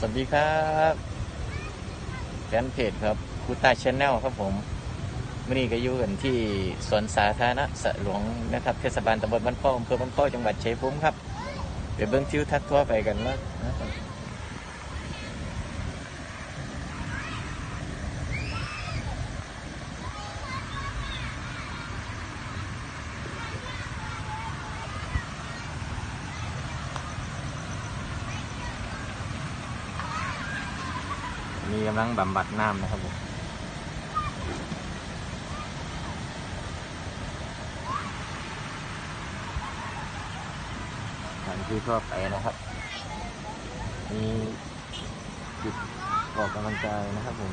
สวัสดีครับแฟนเพจครับคูตาชแนลครับผมวันนี้ก็อยู่กันที่สวนสาธารณะสะหลวงนะครับเทศบาลตำบลบ้านป้ออำเภอบ้านป้อจังหวัดชัยภูมิครับเดี๋ยวเบิ้งทิวทัศน์ทั่วไปกันแล้วน มีกำลังบำบัดน้ำนะครับผมสถานที่ทั่วไปนะครับ มีจุดออกกำลังกายนะครับผม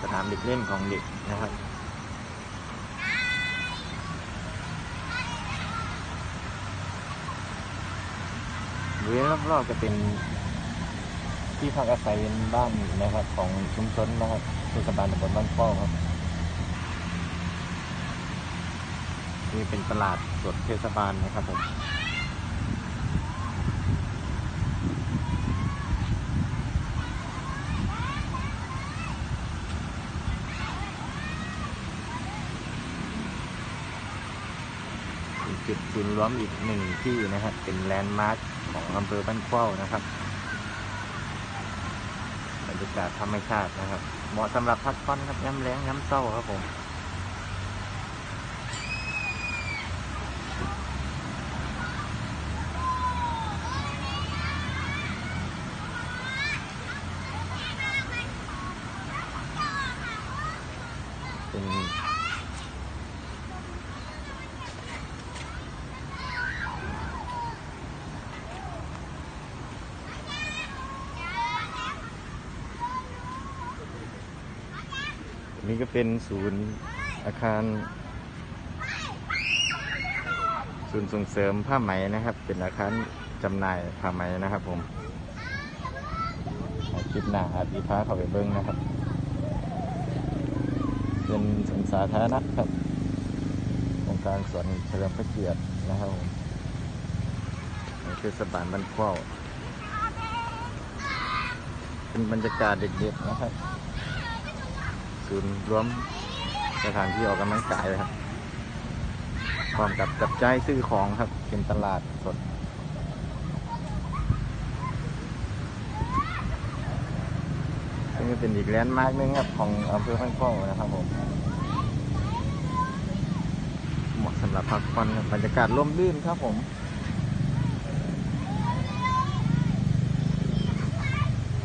สนามเด็กเล่นของเด็กนะครับบริเวณรอบๆจะเป็น ที่พักอาศัยเป็นบ้านนะครับของชุมชนนะครับเทศบาลตำบลบ้านป้อครับนี่เป็นตลาดสดเทศบาลนะครับผมจุดศูนย์รวมอีกหนึ่งที่นะครับเป็นแลนด์มาร์คของอำเภอบ้านเข้านะครับ รยากาศธรรมชาตินะครับ เหมาะสำหรับพักผ่อนครับย้ำแรงย้ำเศร้าครับผมเป็น นนี้ก็เป็นศูนย์อาคาร ศูนย์ส่งเสริมผ้าไหมนะครับ เป็นอาคารจำหน่ายผ้าไหมนะครับ ผมคลิปหน้าอาจจะพาเข้าไปเบิ้งนะครับ เป็นสวนสาธารณะครับโครงการสวนเฉลิมพระเกียรตินะครับผมในเทศบาลบ้านเข้าเป็นบรรยากาศเด็กๆนะครับ ศูนย์รวมสถานที่ออกกำลังกายครับพร้อมกับจับจ่ายซื้อของครับ เป็นตลาดสดซึ่ก็เป็นอีกแลนด์มาร์กนึงครับ ของอำเภอพันข้อนะครับผมเหมาะสำหรับพักผ่อนบรรยากาศร่มรื่นครับผม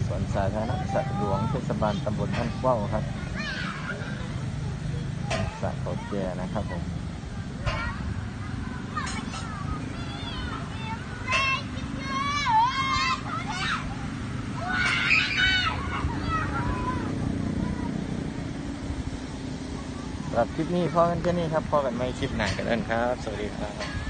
สวนสาธารณะสระหลวงเทศบาลตำบลท่านข้าครับ สระเขาแก่นะครับผมสำหรับคลิปนี้พอกันแค่นี้ครับพอกันไม่คลิปไหนกันเล่นครับ สวัสดีครับ